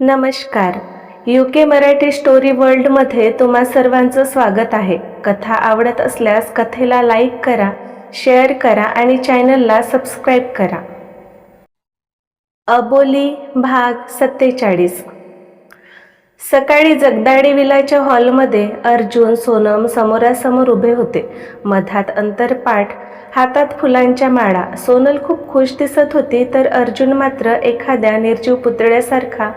नमस्कार. U K Marathi story वर्ल्डमध्ये तुम्हा सर्वांचं स्वागत आहे. कथा आवडत असल्यास कथेला लाईक करा शेअर करा आणि चॅनलला सबस्क्राईब करा. अबोली भाग सत्तेचाळीस. सकाळी जगदाडी विलाच्या हॉलमध्ये अर्जुन सोनम समोरासमोर उभे होते. मधात अंतरपाठ हातात फुलांच्या माळा. सोनल खूप खुश दिसत होती तर अर्जुन मात्र एखाद्या निर्जीव पुतळ्यासारखा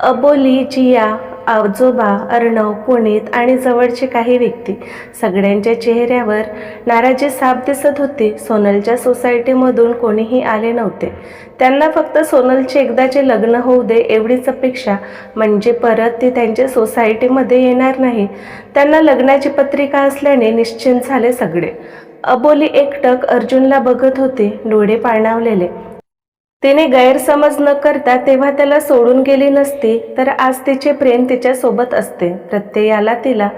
अबोली जिया आजोबा अर्णव पुनीत आणि जवळचे काही व्यक्ती सगळ्यांच्या चेहऱ्यावर नाराजी साप दिसत होती. सोनलच्या सोसायटीमधून कोणीही आले नव्हते. त्यांना फक्त सोनलचे एकदाचे लग्न होऊ दे एवढीच अपेक्षा. म्हणजे परत ती त्यांच्या सोसायटीमध्ये येणार नाही. त्यांना लग्नाची पत्रिका असल्याने निश्चिंत झाले सगळे. अबोली एकटक अर्जुनला बघत होती. डोळे पाळणावलेले. तिने गैरसमज न करता तेव्हा त्याला सोडून गेली नसती तर आज तिचे प्रेम तिच्यासोबत असते. प्रत्येयाला तिला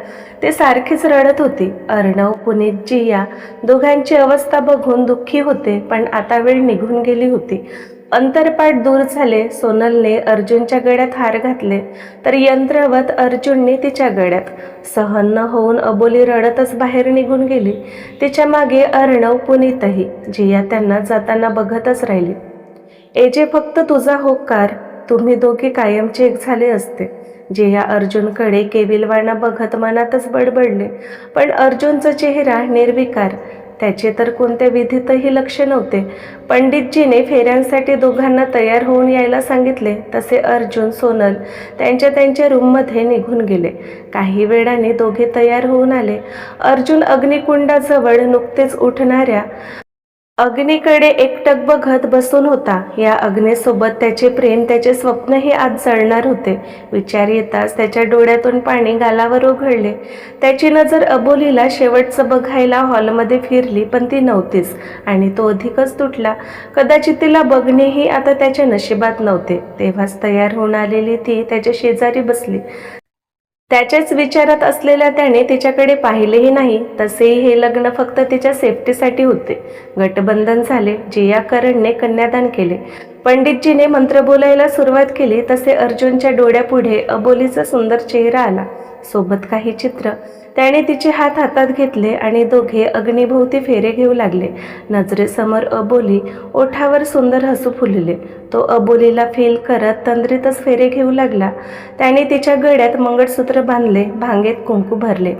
ते सारखीच रडत होती. अर्णव पुनीत जिया दोघांची अवस्था बघून दुःखी होते पण आता वेळ निघून गेली होती. अंतरपाठ दूर झाले सोनलने अर्जुनच्या गळ्यात हार घातले. तर यंत्रवत अर्जुनने तिच्या गळ्यात. सहन न होऊन अबोली रडतच बाहेर निघून गेली. तिच्यामागे अर्णव पुनीतही जिया त्यांना जाताना बघतच राहिली. एजे फक्त तुझा होकार तुम्ही दोघे कायमचे एक झाले असते. जे या अर्जुनकडे केविलवाणा बघत मनातच बडबडले. पण अर्जुनचा चेहरा निर्विकार. त्याचे तर कोणत्या विधीतही लक्ष नव्हते. पंडितजीने फेऱ्यांसाठी दोघांना तयार होऊन यायला सांगितले. तसे अर्जुन सोनल त्यांच्या त्यांच्या रूममध्ये निघून गेले. काही वेळाने दोघे तयार होऊन आले. अर्जुन अग्निकुंडाजवळ नुकतेच उठणाऱ्या अग्नीकडे एकटक बघत बसून होता. या अग्नीसोबत त्याचे प्रेम त्याचे स्वप्नही आज जळणार होते. विचार येताच त्याच्या डोळ्यातून पाणी गालावर उघडले. त्याची नजर अबोलीला शेवटचं बघायला हॉलमध्ये फिरली पण ती नव्हतीच. आणि तो अधिकच तुटला. कदाचित तिला बघणेही आता त्याच्या नशिबात नव्हते. तेव्हाच तयार होऊन आलेली ती त्याच्या शेजारी बसली. त्याच्याच विचारात असलेल्या त्याने तिच्याकडे पाहिलेही नाही. तसेही हे लग्न फक्त तिच्या सेफ्टीसाठी होते. गटबंधन झाले. जिया करणने कन्यादान केले. पंडितजीने मंत्र बोलायला सुरुवात केली. तसे अर्जुनच्या डोळ्यापुढे अबोलीचा सुंदर चेहरा आला. सोबत काही चित्र. त्याने तिचे हात हातात घेतले आणि दोघे अग्निभोवती फेरे घेऊ लागले. नजरेसमोर अबोली ओठावर सुंदर हसू फुलले. तो अबोलीला फील करत तंद्रीतच फेरे घेऊ लागला. त्याने तिच्या गळ्यात मंगळसूत्र बांधले भांगेत कुंकू भरले.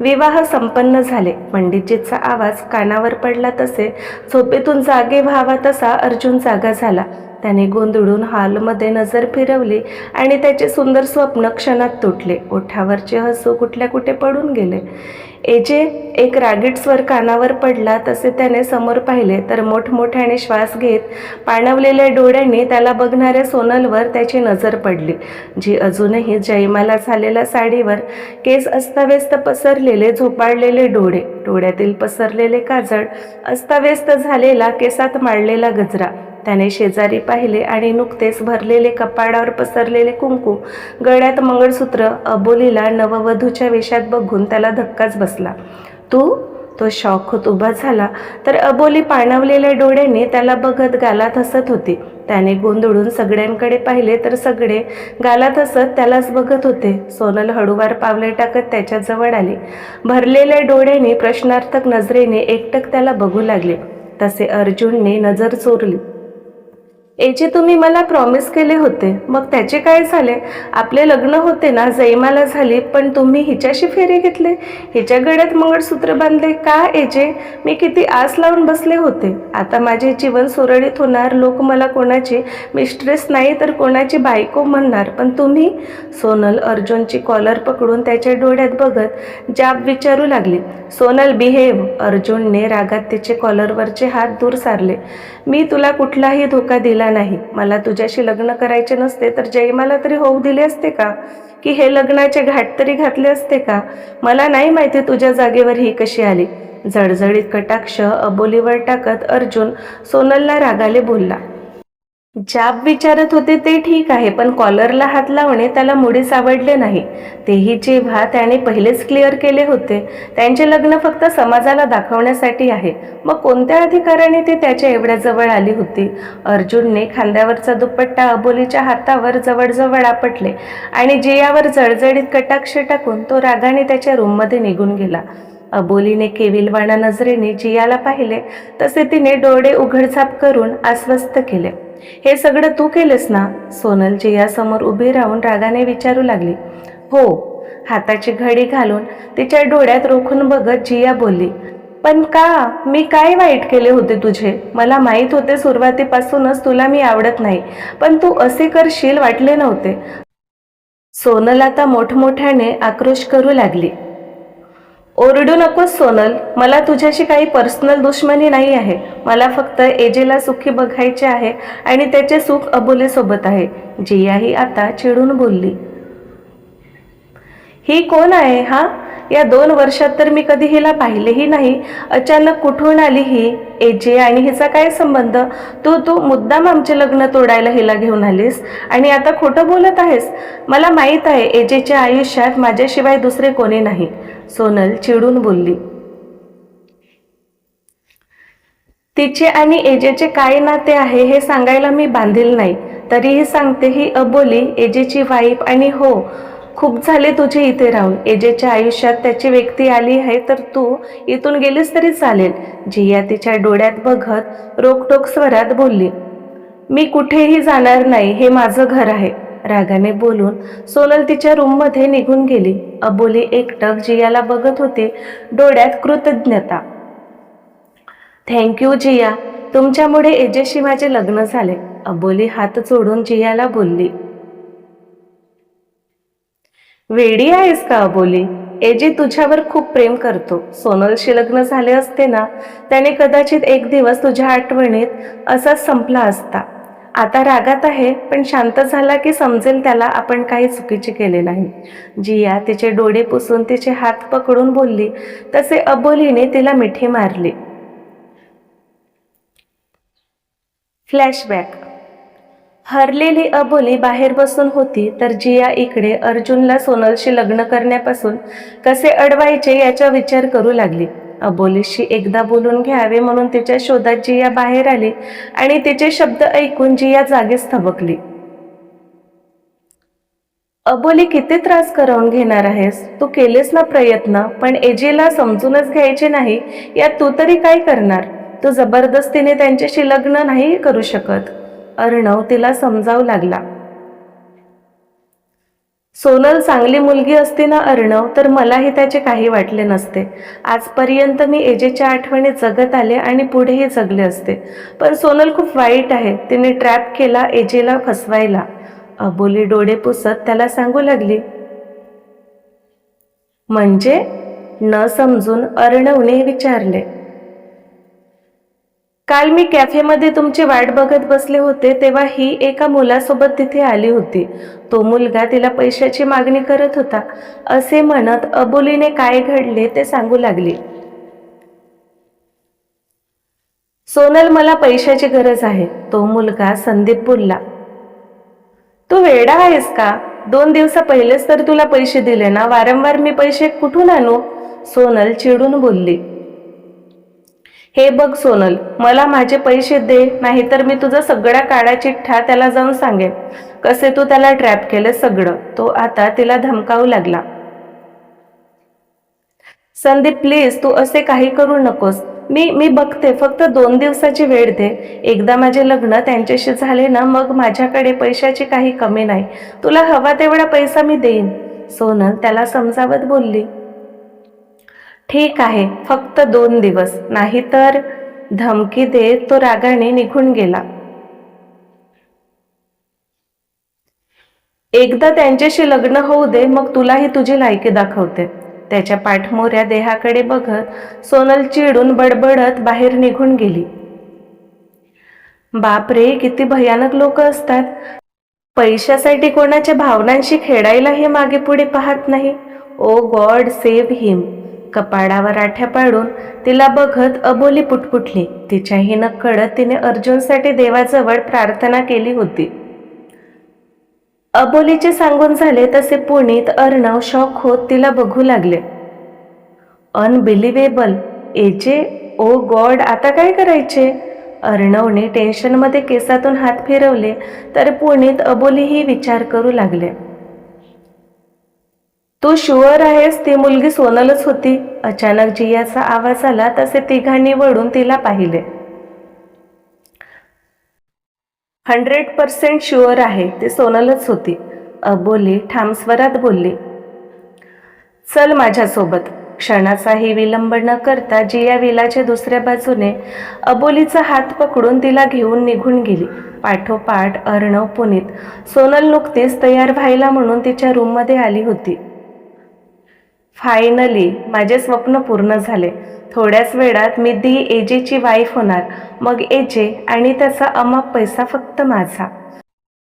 विवाह संपन्न झाले. पंडितजीचा आवाज कानावर पडला तसे झोपेतून जागे व्हावा तसा अर्जुन जागा झाला. त्याने गोंधळून हॉलमध्ये नजर फिरवली आणि त्याचे सुंदर स्वप्न क्षणात तुटले. ओठावरचे हसू कुठल्या कुठे पडून गेले? एजे एक रागीट स्वर कानावर पडला तसे त्याने समोर पाहिले तर मोठमोठ्याने श्वास घेत पाणवलेल्या डोळ्यांनी त्याला बघणाऱ्या सोनलवर त्याची नजर पडली जी अजूनही जयमाला झालेल्या साडीवर केस अस्ताव्यस्त पसरलेले झोपाळलेले डोळे डोळ्यातील पसरलेले काजळ अस्ताव्यस्त झालेला केसात मांडलेला गजरा. त्याने शेजारी पाहिले आणि नुकतेच भरलेले कपाडावर पसरलेले कुंकू गळ्यात मंगळसूत्र अबोलीला नववधूच्या वेशात बघून त्याला धक्काच बसला. तू? तो शॉक होत उभा झाला. तर अबोली पाणवलेल्या डोळ्याने त्याला बघत गालात हसत होती. त्याने गोंधळून सगळ्यांकडे पाहिले तर सगळे गालात हसत त्यालाच बघत होते. सोनल हळूवार पावले टाकत त्याच्याजवळ आली. भरलेल्या डोळ्याने प्रश्नार्थक नजरेने एकटक त्याला बघू लागले. तसे अर्जुनने नजर चोरली. एजे तुम्ही मला प्रॉमिस केले होते. मग त्याचे काय झाले? आपले लग्न होते ना जैमाला झाली पण तुम्ही हिच्याशी फेरे घेतले. हिच्या गळ्यात मंगळसूत्र बांधले. का याचे मी किती आस लावून बसले होते. आता माझे जीवन सुरळीत होणार. लोक मला कोणाची मिस्ट्रेस नाही तर कोणाची बायको म्हणणार. पण तुम्ही सोनल अर्जुनची कॉलर पकडून त्याच्या डोळ्यात बघत जाब विचारू लागली. सोनल बिहेव अर्जुनने रागात तिचे कॉलरवरचे हात दूर सारले. मी तुला कुठलाही धोका दिला नाही. मला तुझ्याशी लग्न करायचे नसते तर जयमाला तरी होऊ दिले असते का? की हे लग्नाचे घाट तरी घातले असते का? मला नाही माहिती तुझ्या जागेवर ही कशी आली. जळजळीत कटाक्ष अबोलीवर टाकत अर्जुन सोनलला रागाले बोलला. जाब विचारत होते ते ठीक आहे पण कॉलरला हात लावणे त्याला मुळीच आवडले नाही. तेही जेव्हा त्याने पहिलेच क्लिअर केले होते त्यांचे लग्न फक्त समाजाला दाखवण्यासाठी आहे. मग कोणत्या अधिकाराने ते त्याच्या एवढ्या जवळ आली होती? अर्जुनने खांद्यावरचा दुपट्टा अबोलीच्या हातावर जवळजवळ आपटले आणि जियावर जळजळीत कटाक्ष टाकून तो रागाने त्याच्या रूममध्ये निघून गेला. अबोलीने केविलवाणा नजरेने जियाला पाहिले तसे तिने डोळे उघडझाप करून अस्वस्थ केले. हे सगळं तू केलंस ना? सोनल जियासमोर उभी राहून रागाने विचारू लागली. हो. हाताची घडी घालून तिच्या डोळ्यात रोखून बघत जिया बोलली पण का? मी काय वाईट केले होते तुझे? मला माहीत होते सुरुवातीपासूनच तुला मी आवडत नाही पण तू असे करशील वाटले नव्हते. सोनल आता मोठमोठ्याने आक्रोश करू लागली. ओरडू नकोस सोनल मला तुझ्याशी काही पर्सनल दुश्मनी नाही आहे. मला फक्त एजेला सुखी बघायचे आहे आणि त्याचे सुख अबुलेसोबत आहे. जियाही आता चिडून बोलली. ही कोण आहे हा? या दोन वर्षात तर मी कधी हिला पाहिलेही नाही. अचानक कुठून आली ही? एजे आणि हिचा काय संबंध? तू तू मुद्दाम आमचे लग्न तोडायला हिला घेऊन आलीस आणि आता खोटं बोलत आहेस? मला माहीत आहे एजेच्या आयुष्यात माझ्याशिवाय दुसरे कोणी नाही. सोनल चिडून बोलली. तिचे आणि एजेचे काय नाते आहे हे सांगायला मी बांधील नाही. तरीही सांगते ही अबोली एजेची वाईफ आणि हो खूप झाले तुझे इथे राहून. एजेच्या आयुष्यात त्याची व्यक्ती आली आहे तर तू इथून गेलीस तरी चालेल. जिया तिच्या डोळ्यात बघत रोकटोक स्वरात बोलली मी कुठेही जाणार नाही हे माझं घर आहे. रागाने बोलून सोनल तिच्या रूममध्ये निघून गेली. अबोली एकटक जियाला बघत होती. डोळ्यात कृतज्ञता. Thank you Jiya. तुमच्यामुळे एजेशी माझे लग्न झाले. अबोली हात जोडून जियाला बोलली. वेडी आहेस का अबोली? एजे तुझ्यावर खूप प्रेम करतो. सोनलशी लग्न झाले असते ना त्याने कदाचित एक दिवस तुझ्या आठवणीत असाच संपला असता. आता रागात आहे पण शांत झाला की समजेल त्याला आपण काही चुकीचे केले नाही. जिया तिचे डोळे पुसून तिचे हात पकडून बोलली तसे अबोलीने तिला मिठी मारली. फ्लॅशबॅक हरलेली अबोली बाहेर बसून होती तर जिया इकडे अर्जुनला सोनलशी लग्न करण्यापासून कसे अडवायचे याचा विचार करू लागली. अबोलीशी एकदा बोलून घ्यावे म्हणून तिच्या शोधात जिया बाहेर आली आणि तिचे शब्द ऐकून जिया जागेच थबकली. अबोली किती त्रास करवून घेणार आहेस? तू केलेस ना प्रयत्न पण एजेला समजूनच घ्यायचे नाही. यात तू तरी काय करणार? तू जबरदस्तीने त्यांच्याशी लग्न नाही करू शकत. अर्णव तिला समजावू लागला. सोनल चांगली मुलगी असती ना अर्णव तर मलाही त्याचे काही वाटले नसते. आजपर्यंत मी एजेच्या आठवणी जगत आले आणि पुढेही जगले असते. पण सोनल खूप वाईट आहे. तिने ट्रॅप केला एजेला फसवायला. अबोली डोळे पुसत त्याला सांगू लागली म्हणजे? न समजून अर्णवने विचारले काल मी कॅफेमध्ये तुमची वाट बघत बसले होते तेव्हा ही एका मुलासोबत तिथे आली होती. तो मुलगा तिला पैशाची मागणी करत होता. असे म्हणत अबोलीने काय घडले ते सांगू लागली. सोनल मला पैशाची गरज आहे. तो मुलगा संदीप बोलला. तू वेडा आहेस का? दोन दिवसा पहिलेच तर तुला पैसे दिले ना वारंवार मी पैसे कुठून आणू? सोनल चिडून बोलली. हे बघ सोनल मला माझे पैसे दे नाहीतर मी तुझा सगळ्या काळा चिठ्ठा त्याला जाऊन सांगेन. कसे तू त्याला ट्रॅप केलं सगळं तो आता तिला धमकावू लागला. संदीप प्लीज तू असे काही करू नकोस. मी मी बघते फक्त दोन दिवसाची वेळ दे. एकदा माझे लग्न त्यांच्याशी झाले ना मग माझ्याकडे पैशाची काही कमी नाही. तुला हवा तेवढा पैसा मी देईन. सोनल त्याला समजावत बोलली. ठीक आहे फक्त दोन दिवस. नाहीतर धमकी देत तो रागाने निघून गेला. एकदा त्यांच्याशी लग्न होऊ दे मग तुलाही तुझी लायकी दाखवते. त्याच्या पाठमोऱ्या देहाकडे बघत सोनल चिडून बडबडत बाहेर निघून गेली. बापरे किती भयानक लोक असतात. पैशासाठी कोणाच्या भावनांशी खेळायला हे मागे पुढे पाहत नाही. Oh God save him. कपाडावर आठ्या पाडून तिला बघत अबोली पुटपुटली. तिच्याही न कळत तिने अर्जुनसाठी देवाजवळ प्रार्थना केली होती. अबोलीचे सांगून झाले तसे पुणीत अर्णव शॉक होत तिला बघू लागले. अनबिलिव्हेबल एजे ओ गॉड आता काय करायचे? अर्णवने टेन्शनमध्ये केसातून हात फिरवले तर पुणेत अबोलीही विचार करू लागले. तू शुअर आहेस ती मुलगी सोनलच होती. अचानक जियाचा आवाज आला तसे तिघांनी वळून तिला पाहिले. हंड्रेड पर्सेंट शुअर आहे ती सोनलच होती. अबोली ठामस्वरात बोलली. चल माझ्यासोबत. क्षणाचाही विलंब न करता जिया विलाच्या दुसऱ्या बाजूने अबोलीचा हात पकडून तिला घेऊन निघून गेली. पाठोपाठ अर्णव पुनीत सोनल नुकतीच तयार व्हायला म्हणून तिच्या रूममध्ये आली होती. फायनली माझे स्वप्न पूर्ण झाले. थोड्याच वेळात मी दी एजेची वाईफ होणार. मग एजे आणि त्याचा अमाप पैसा फक्त माझा.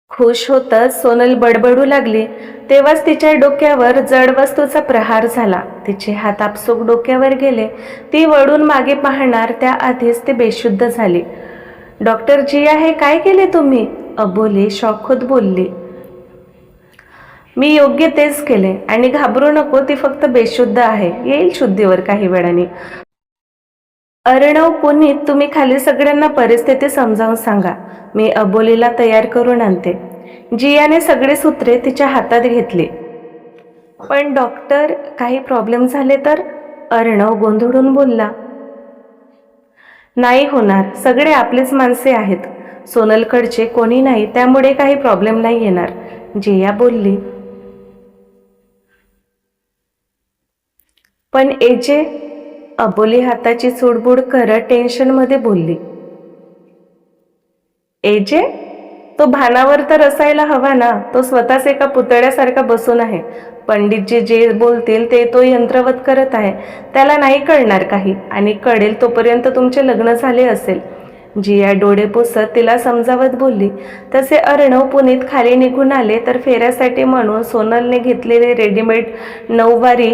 खुश होतच सोनल बडबडू लागली. तेव्हाच तिच्या डोक्यावर जड वस्तूचा प्रहार झाला. तिचे हात आपसूक डोक्यावर गेले. ती वळून मागे पाहणार त्याआधीच ती बेशुद्ध झाली. डॉक्टर जिया हे काय केले तुम्ही? अबोली शॉकहोत बोलली. मी योग्य तेच केले आणि घाबरू नको ती फक्त बेशुद्ध आहे. येईल शुद्धीवर काही वेळाने. अर्णव पुनीत तुम्ही खाली सगळ्यांना परिस्थिती समजावून सांगा. मी अबोलीला तयार करून आणते. जियाने सगळे सूत्रे तिच्या हातात घेतली. पण डॉक्टर काही प्रॉब्लेम झाले तर? अर्णव गोंधळून बोलला. नाही होणार. सगळे आपलेच माणसे आहेत. सोनलकडचे कोणी नाही त्यामुळे काही प्रॉब्लेम नाही येणार. जिया बोलली. पण एजे अबोली हाताची चुडबुड करत टेन्शनमध्ये बोलली. एजे तो भानावर तर असायला हवा ना तो स्वतःच एका पुतळ्यासारखा बसून आहे. पंडितजी जे बोलतील ते तो यंत्रवत करत आहे. त्याला नाही कळणार काही आणि कळेल तोपर्यंत तुमचे लग्न झाले असेल. जिया डोळे पुसत तिला समजावत बोलली तसे अर्णव पुणेत खाली निघून आले तर फेऱ्यासाठी म्हणून सोनलने घेतलेले रेडीमेड नऊवारी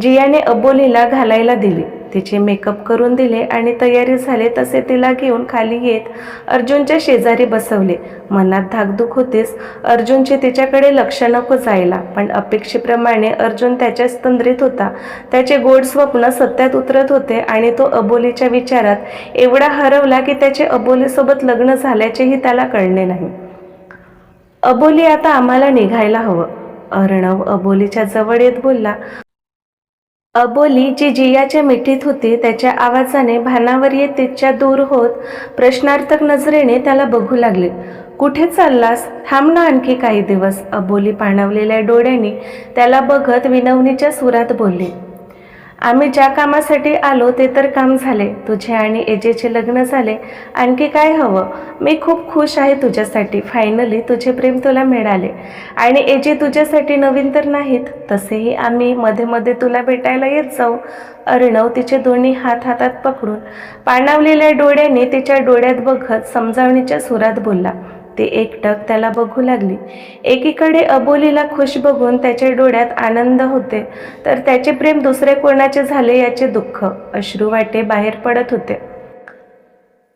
जियाने अबोलीला घालायला दिली. तिचे मेकअप करून दिले आणि तयारी झाले तसे तिला घेऊन खाली येत अर्जुनच्या शेजारी बसवले. मनात धाकधूक होतीस अर्जुनचे तिच्याकडे लक्ष नको जायला. पण अपेक्षेप्रमाणे अर्जुन त्याच्याच तंद्रीत होता. त्याचे गोड स्वप्न सत्यात उतरत होते आणि तो अबोलीच्या विचारात एवढा हरवला की त्याचे अबोलीसोबत लग्न झाल्याचेही त्याला कळले नाही. अबोली आता आम्हाला निघायला हवं. अर्णव अबोलीच्या जवळ येत बोलला अबोली जी जियाच्या मिठीत होती त्याच्या आवाजाने भानावर येत तिच्या दूर होत प्रश्नार्थक नजरेने त्याला बघू लागले. कुठे चाललास? थांब ना आणखी काही दिवस अबोली पाणवलेल्या डोळ्यांनी त्याला बघत विनवणीच्या सुरात बोलली. आम्ही ज्या कामासाठी आलो ते तर काम झाले. तुझे आणि एजेचे लग्न झाले. आणखी काय हवं? मी खूप खुश आहे तुझ्यासाठी. फायनली तुझे प्रेम तुला मिळाले. आणि एजे तुझ्यासाठी नवीन तर नाहीत. तसेही आम्ही मध्ये मध्ये तुला भेटायला येत जाऊ. अर्णव तिचे दोन्ही हात हातात पकडून पाणावलेल्या डोळ्यांनी तिच्या डोळ्यात बघत समजावणीच्या सुरात बोलला. ती एकटक त्याला बघू लागली. एकीकडे अबोलीला खुश बघून त्याच्या डोळ्यात आनंद होते तर त्याचे प्रेम दुसरे कोणाचे झाले याचे दुःख अश्रू वाटे बाहेर पडत होते.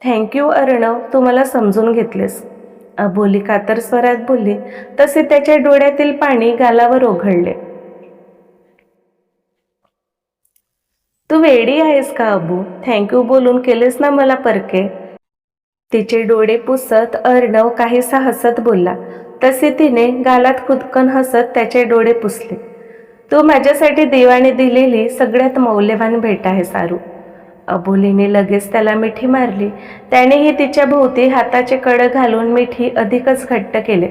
थँक्यू अर्णव तू मला समजून घेतलेस. अबोली कातर स्वरात बोलली तसे त्याच्या डोळ्यातील पाणी गालावर ओघळले. तू वेडी आहेस का अबू? थँक्यू बोलून केलेस ना मला परके? तिचे डोळे पुसत अर्णव काहीसा हसत बोलला. तसे तिने गालात खुदकन हसत त्याचे डोळे पुसले. तू माझ्यासाठी देवाने दिलेली सगळ्यात मौल्यवान भेट आहे सारू. अबोलीने लगेच त्याला मिठी मारली. त्यानेही तिच्या भोवती हाताचे कड घालून मिठी अधिकच घट्ट केले.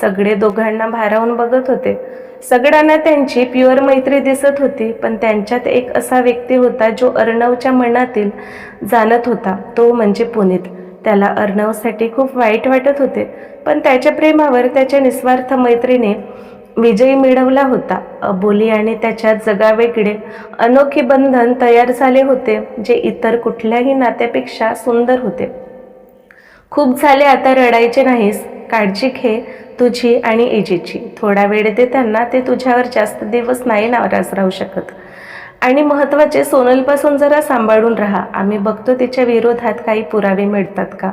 सगळे दोघांना भारावून बघत होते. सगळ्यांना त्यांची प्युअर मैत्री दिसत होती पण त्यांच्यात एक असा व्यक्ती होता जो अर्णवच्या मनातील जाणत होता तो म्हणजे पुनीत. त्याला अर्णवसाठी खूप वाईट वाटत होते. पण त्याच्या प्रेमावर त्याच्या निस्वार्थ मैत्रीने विजय मिळवला होता. अबोली आणि त्याच्या जगावेगळे अनोखे बंधन तयार झाले होते जे इतर कुठल्याही नात्यापेक्षा सुंदर होते. खूप झाले आता रडायचे नाहीस. काळजी घे तुझी आणि एजीची थोडा वेळ दे त्यांना ते तुझ्यावर जास्त दिवस नाही नाराज राहू शकत. आणि महत्त्वाचे सोनलपासून जरा सांभाळून राहा. आम्ही बघतो तिच्या विरोधात काही पुरावे मिळतात का?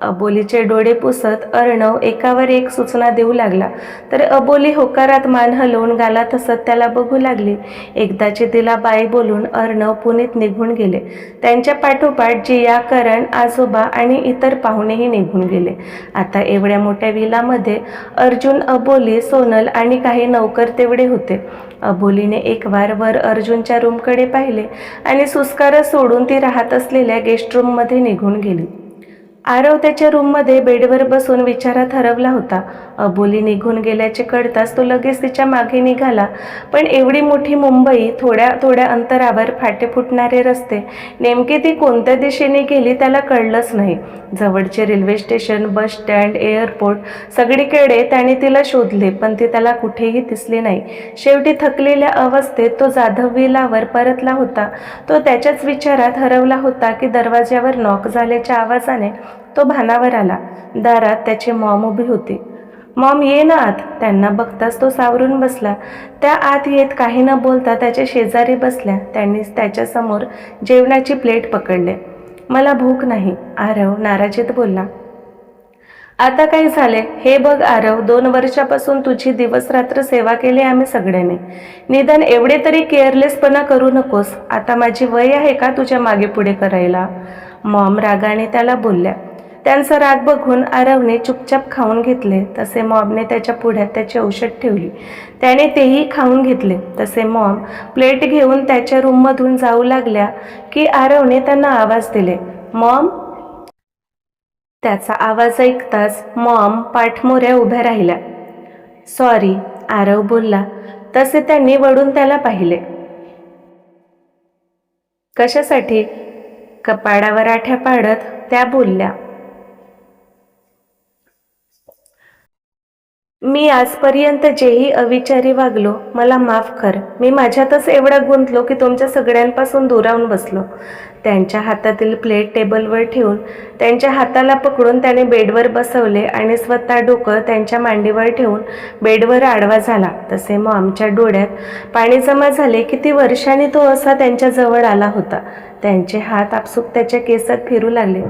अबोलीचे डोळे पुसत अर्णव एकावर एक सूचना देऊ लागला. तर अबोली होकारात मान हलवून गालात हसत त्याला बघू लागली. एकदाची तिला बाय बोलून अर्णव पुणेत निघून गेले. त्यांच्या पाठोपाठ जिया करण आजोबा आणि इतर पाहुणेही निघून गेले. आता एवढ्या मोठ्या विलामध्ये अर्जुन अबोली सोनल आणि काही नौकर तेवढे होते. अबोलीने एक वार वर अर्जुनच्या रूमकडे पाहिले आणि सुस्कार सोडून ती राहत असलेल्या गेस्ट रूममध्ये निघून गेली. आरव त्याच्या रूममध्ये बेडवर बसून विचारात हरवला होता. अबोली निघून गेल्याचे कळताच तो लगेच तिच्यामागे निघाला. पण एवढी मोठी मुंबई थोड्या थोड्या अंतरावर फाटे फुटणारे रस्ते नेमके ती कोणत्या दिशेने गेली त्याला कळलंच नाही. जवळचे railway station bus stand airport सगळीकडे त्याने तिला शोधले पण ती त्याला कुठेही दिसली नाही. शेवटी थकलेल्या अवस्थेत तो जाधववीलावर परतला होता. तो त्याच्याच विचारात हरवला होता की दरवाज्यावर नॉक झाल्याच्या आवाजाने तो भानावर आला. दारात त्याची मॉम उभी होती. मॉम ये ना आत. त्यांना बघताच तो सावरून बसला. त्या आत येत काही न बोलता त्याच्या शेजारी बसल्या. त्यांनी त्याच्यासमोर जेवणाची प्लेट पकडले. मला भूक नाही आरव नाराजीत बोलला. आता काय झाले? हे बघ आरव दोन वर्षापासून तुझी दिवसरात्र सेवा केली आम्ही सगळ्यांनी. निदान एवढे तरी केअरलेसपणा करू नकोस. आता माझी वय आहे का तुझ्या मागे पुढे करायला? मॉम रागाने त्याला बोलल्या. त्यांचा राग बघून आरवने चुपचाप खाऊन घेतले. तसे मॉबने त्याच्या पुढ्यात त्याची औषध ठेवली. त्याने तेही खाऊन घेतले. तसे मॉम प्लेट घेऊन त्याच्या रूममधून जाऊ लागल्या की आरवने त्यांना आवाज दिले. मॉम त्याचा आवाज ऐकताच मॉम पाठमोऱ्या उभ्या राहिल्या. सॉरी आरव बोलला. तसे त्यांनी वळून त्याला पाहिले. कशासाठी? कपाडावर आठ्या पाडत? त्या बोलल्या. मी आजपर्यंत जेही अविचारी वागलो मला माफ कर. मी माझ्यातच एवढा गुंतलो की तुमच्या सगळ्यांपासून दुरावून बसलो. त्यांच्या हातातील प्लेट टेबलवर ठेवून त्यांच्या हाताला पकडून त्याने बेडवर बसवले आणि स्वतः डोकं त्यांच्या मांडीवर ठेवून बेडवर आडवा झाला. तसे मग आमच्या डोळ्यात पाणी जमा झाले किती वर्षांनी तो असा त्यांच्याजवळ आला होता. त्यांचे हात आपसूक त्याच्या केसात फिरू लागले.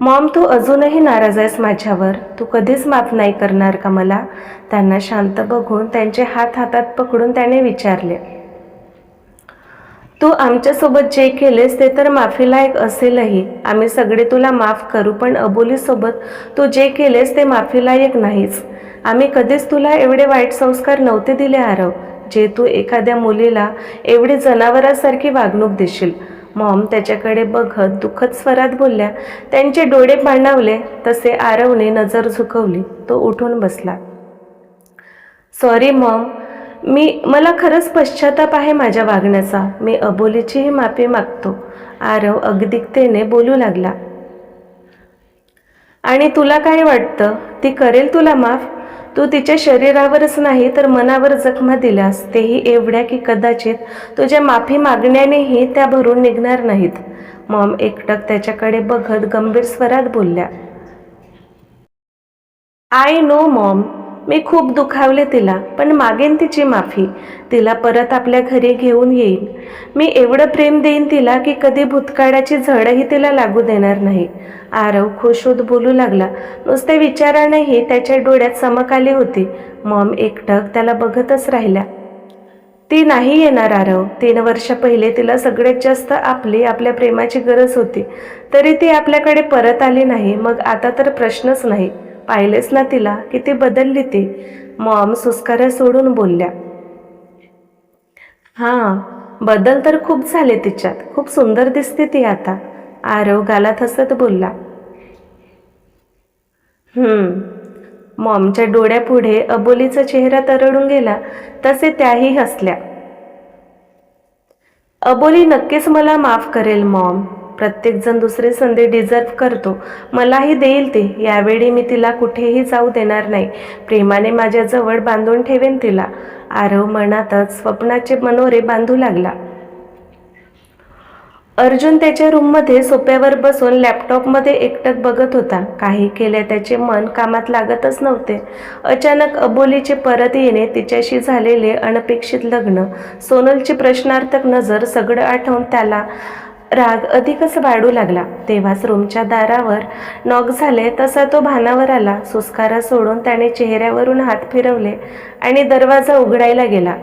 मॉम तू अजूनही नाराज आहेस माझ्यावर. तू कधीच माफ नाही करणार का मला? त्यांना शांत बघून त्यांचे हात हातात पकडून त्याने विचारले. तू आमच्यासोबत जे केलेस ते तर माफीलायक असेलही. आम्ही सगळे तुला माफ करू पण अबोलीसोबत तू जे केलेस ते माफीलायक नाहीच आम्ही कधीच तुला एवढे वाईट संस्कार नव्हते दिले आरव. जे तू एखाद्या मुलीला एवढी जनावरासारखी वागणूक देशील मॉम त्याच्याकडे बघत दुःखद स्वरात बोलल्या त्यांचे डोळे पाणावले. तसे आरवने नजर झुकवली तो उठून बसला. सॉरी मॉम मी मला खरंच पश्चाताप आहे माझ्या वागण्याचा. मी अबोलीचीही माफी मागतो. आरव अगदिकतेने बोलू लागला. आणि तुला काय वाटतं? ती करेल तुला माफ? तू तिच्या शरीरावरच नाही तर मनावर जखमा दिल्यास. तेही एवढ्या की कदाचित तुझ्या माफी मागण्यानेही त्या भरून निघणार नाहीत. मॉम एकटक त्याच्याकडे बघत गंभीर स्वरात बोलल्या. आय नो मॉम मी खूप दुखावले तिला पण मागेन तिची माफी. तिला परत आपल्या घरी घेऊन येईन. मी एवढं प्रेम देईन तिला की कधी भूतकाळाची झडही तिला लागू देणार नाही. आरव खुश होत बोलू लागला. नुसते विचारानेही त्याच्या डोळ्यात चमक आली होती. मॉम एकटक त्याला बघतच राहिल्या ती नाही येणार आरव. तीन वर्ष पहिले तिला सगळ्यात जास्त आपली आपल्या प्रेमाची गरज होती. तरी ती आपल्याकडे परत आली नाही. मग आता तर प्रश्नच नाही. पाहिलेच ना तिला किती बदलली ती. मॉम सुस्कारा सोडून बोलल्या. हां बदल तर खूप झाले तिच्यात. खूप सुंदर दिसते ती आता. आरव गालात हसत बोलला. हम्म. मॉमच्या डोळ्यापुढे अबोलीचा चेहरा तरळून गेला. तसे त्याही हसल्या. अबोली नक्कीच मला माफ करेल मॉम. प्रत्येकजण दुसरी संधी डिझर्व करतो. मलाही देईल ती. यावेळी मी तिला कुठेही जाऊ देणार नाही. प्रेमाने माझ्याजवळ बांधून ठेवेन तिला. आरव मनातच स्वप्नाचे मनोरे बांधू लागला. अर्जुन त्याच्या रूममध्ये सोप्यावर बसून लॅपटॉपमध्ये एकटक बघत होता. काही केले त्याचे मन कामात लागतच नव्हते. अचानक अबोलीचे परत येणे तिच्याशी झालेले अनपेक्षित लग्न सोनलची प्रश्नार्थक नजर सगळं आठवून त्याला राग अधिकच वाढू लागला. तेव्हाच रूमच्या दारावर नॉक झाले तसा तो भानावर आला. सुस्कारा सोडून त्याने चेहऱ्यावरून हात फिरवले आणि दरवाजा उघडायला गेला.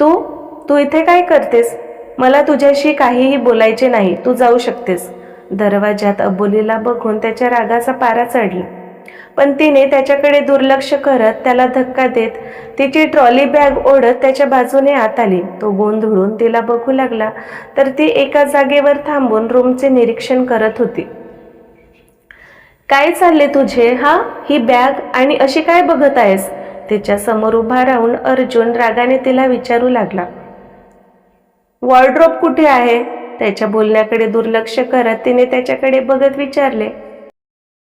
तू? तू इथे काय करतेस? मला तुझ्याशी काहीही बोलायचे नाही. तू जाऊ शकतेस. दरवाजात अबोलीला बघून त्याच्या रागाचा पारा चढला. पण तिने त्याच्याकडे दुर्लक्ष करत त्याला धक्का देत तिची ट्रॉली बॅग ओढत त्याच्या बाजूने आत आली. तो गोंधळून तिला बघू लागला तर ती एका जागेवर थांबून रूमचे निरीक्षण करत होती. काय चालले तुझे? हा? ही बॅग? आणि अशी काय बघत आहेस? तिच्या समोर उभा राहून अर्जुन रागाने तिला विचारू लागला. वॉर्ड्रोप कुठे आहे? त्याच्या बोलण्याकडे दुर्लक्ष करत तिने त्याच्याकडे बघत विचारले.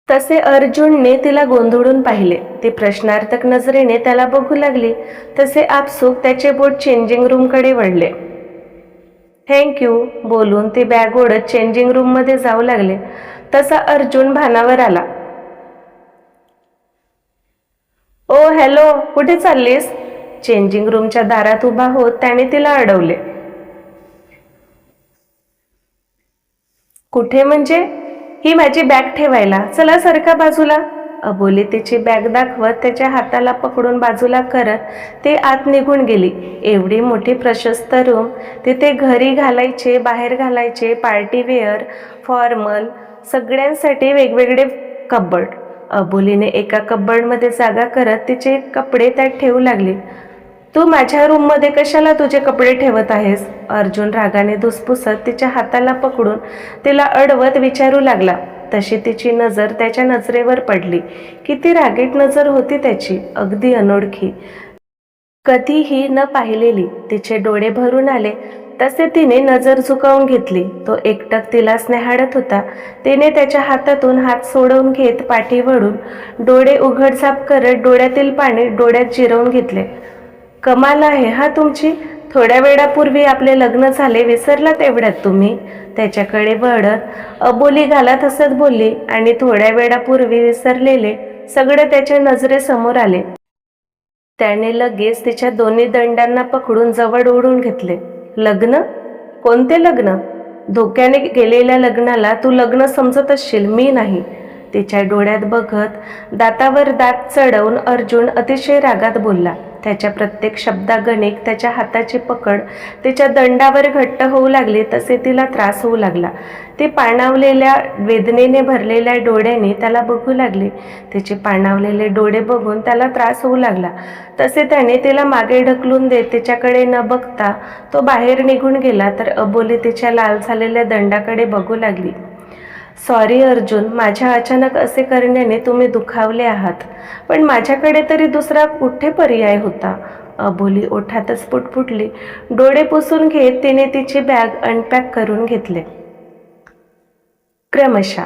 तसे अर्जुनने तिला गोंधळून पाहिले. ती प्रश्नार्थक नजरेने त्याला बघू लागली. तसे आपसूक त्याचे बोट चेंजिंग रूमकडे वळले. थँक्यू बोलून ती बॅग ओढत चेंजिंग रूममध्ये जाऊ लागले. तसा अर्जुन भानावर आला. ओ हॅलो कुठे चाललीस? चेंजिंग रूमच्या दारात उभा होत त्याने तिला अडवले. कुठे म्हणजे? ही माझी बॅग ठेवायला. चला सरका बाजूला. अबोली तिची बॅग दाखवत त्याच्या हाताला पकडून बाजूला करत ते आत निघून गेली. एवढी मोठी प्रशस्त रूम. तिथे घरी घालायचे बाहेर घालायचे पार्टीवेअर फॉर्मल सगळ्यांसाठी वेगवेगळे कब्बड अबोलीने एका कब्बडमध्ये जागा करत तिचे कपडे त्यात ठेवू लागले. तू माझ्या रूममध्ये कशाला तुझे कपडे ठेवत आहेस? अर्जुन रागाने धुसफुसत तिच्या हाताला पकडून तिला अडवत विचारू लागला. तशी तिची नजर त्याच्या नजरेवर पडली. किती रागीट नजर होती त्याची अगदी अनोळखी. कधीही न पाहिलेली तिचे डोळे भरून आले तसे तिने नजर झुकावून घेतली. तो एकटक तिला स्नेहाडत होता. तिने त्याच्या हातातून हात सोडवून घेत पाठी वळून डोळे उघडझाप करत डोळ्यातील पाणी डोळ्यात जिरवून घेतले. कमाल आहे हा तुमची? थोड्या वेळापूर्वी आपले लग्न झाले विसरला तेवढ्यात तुम्ही? त्याच्याकडे वळत अबोली घालत हसत बोलली आणि थोड्या वेळापूर्वी विसरलेले सगळे त्याच्या नजरेसमोर आले. त्याने लगेच तिच्या दोन्ही दंडांना पकडून जवळ ओढून घेतले. लग्न? कोणते लग्न? धोक्याने गेलेल्या लग्नाला तू लग्न समजत असशील मी नाही. तिच्या डोळ्यात बघत दातावर दात चढवून अर्जुन अतिशय रागात बोलला. त्याच्या प्रत्येक शब्दागणिक त्याच्या हाताची पकड तिच्या दंडावर घट्ट होऊ लागली तसे तिला त्रास होऊ लागला. ती पाणावलेल्या वेदनेने भरलेल्या डोळ्याने त्याला बघू लागली. तिचे पाणावलेले डोळे बघून त्याला त्रास होऊ लागला. तसे त्याने तिला मागे ढकलून देत तिच्याकडे न बघता तो बाहेर निघून गेला तर अबोली तिच्या लाल झालेल्या दंडाकडे बघू लागली. सॉरी अर्जुन माझ्या अचानक असे करण्याने तुम्ही दुखावले आहात. पण माझ्याकडे तरी दुसरा कुठे पर्याय होता? अबोली ओठातच पुटपुटली. डोळे पुसून घेत तिने तिची बॅग अनपॅक करून घेतले. क्रमशः